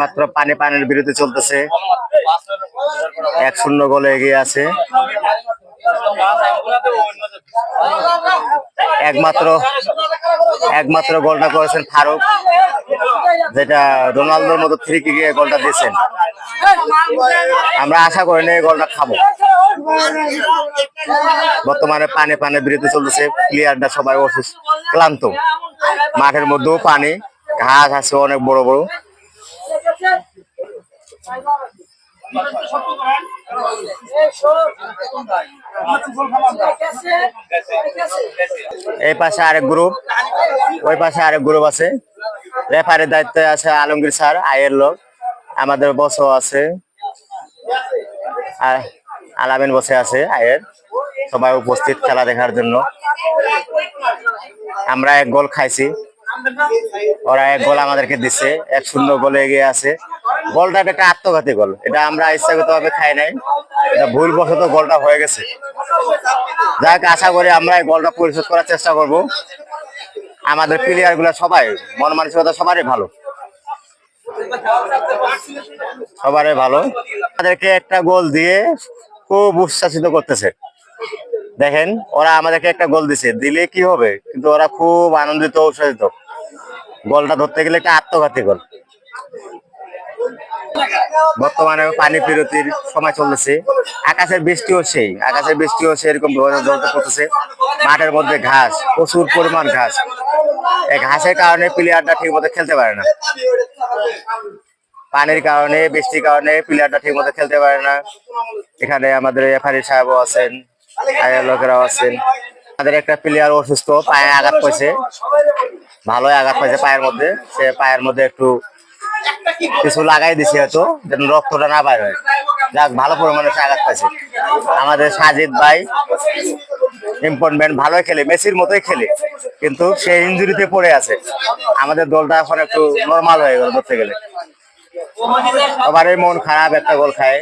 মাত্র পানি পানির বিরুদ্ধে চলতেছে। এক শূন্য গোলে এগিয়ে আছে। একমাত্র একমাত্র গোলটা করেছেন ফারুক, যেটা রোনালদোর মতো থ্রি কিকে গোলটা দিয়েছেন। আমরা আশা করি না এই গোলটা খাব। বর্তমানে পানি পানি বিরতি চলতেছে। প্লেয়াররা সবাই অসুস্থ, ক্লান্ত। মাঠের মধ্যেও পানি, ঘাস আছে অনেক বড় বড়। এই পাশে আরেক গ্রুপ ওই পাশে আরেক গ্রুপ আছে। রেফারির দায়িত্বে আছে আলমগীর স্যার, আয়ের লোক, আমাদের বসও আছে। আর আলামিন বসে আছে, আয়ের। সবাই উপস্থিত খেলা দেখার জন্য। আমরা এক গোল খাইছি। ওরা এক গোল আমাদেরকে দিচ্ছে এক শূন্য গোলে এগিয়ে আছে। গোলটা একটা আত্মঘাতী গোল। এটা আমরা ইচ্ছাগত ভাবে খাই নাই। এটা ভুলবশত গোলটা হয়ে গেছে। যাক আশা করি আমরা এই গোলটা পরিশোধ করার চেষ্টা করব। আমাদের প্লেয়ারগুলা সবাই, মন মানসিকতা সবারই ভালো। সবারই ভালো। আমাদেরকে একটা গোল দিয়ে খুব উচ্ছ্বাসিত করতেছে। দেখেন, ওরা আমাদেরকে একটা গোল দিছে। দিলে কি হবে? কিন্তু ওরা খুব আনন্দিত, উৎসাহিত। গোলটা ধরতে গেলে একটা আত্মঘাতী গোল। বর্তমানে পানি বিরতির সময় চলতেছে। আকাশের বৃষ্টিও সেই, আকাশের বৃষ্টিও সেরকম জলতে পড়তেছে মাঠের মধ্যে ঘাস, প্রচুর পরিমাণ ঘাস। এই ঘাসের কারণে প্লেয়ারটা ঠিক মতো খেলতে পারে না। পানির কারণে, বৃষ্টির কারণে প্লেয়ারটা ঠিক মতো খেলতে পারে না। এখানে আমাদের রেফারি সাহেবও আছেন লোকেরাও আছেন। আমাদের একটা প্লেয়ার অসুস্থ, পায়ে আঘাত পাইছে ভালোই আঘাত পাইছে পায়ের মধ্যে। সে পায়ের মধ্যে একটু কিছু লাগাই দিছে হয়তো, যেন রক্তটা না বাইর হয়। যাক, ভালো পরিমাণে আঘাত পাইছে। আমাদের সাজিদ ভাই ইম্পর্টমেন্ট ভালোই খেলে, মেসির মতোই খেলে, কিন্তু সে ইঞ্জুরিতে পড়ে আছে। আমাদের দলটা এখন একটু নর্মাল হয়ে গেল ধরতে গেলে। সবারই মন খারাপ, একটা গোল খায়।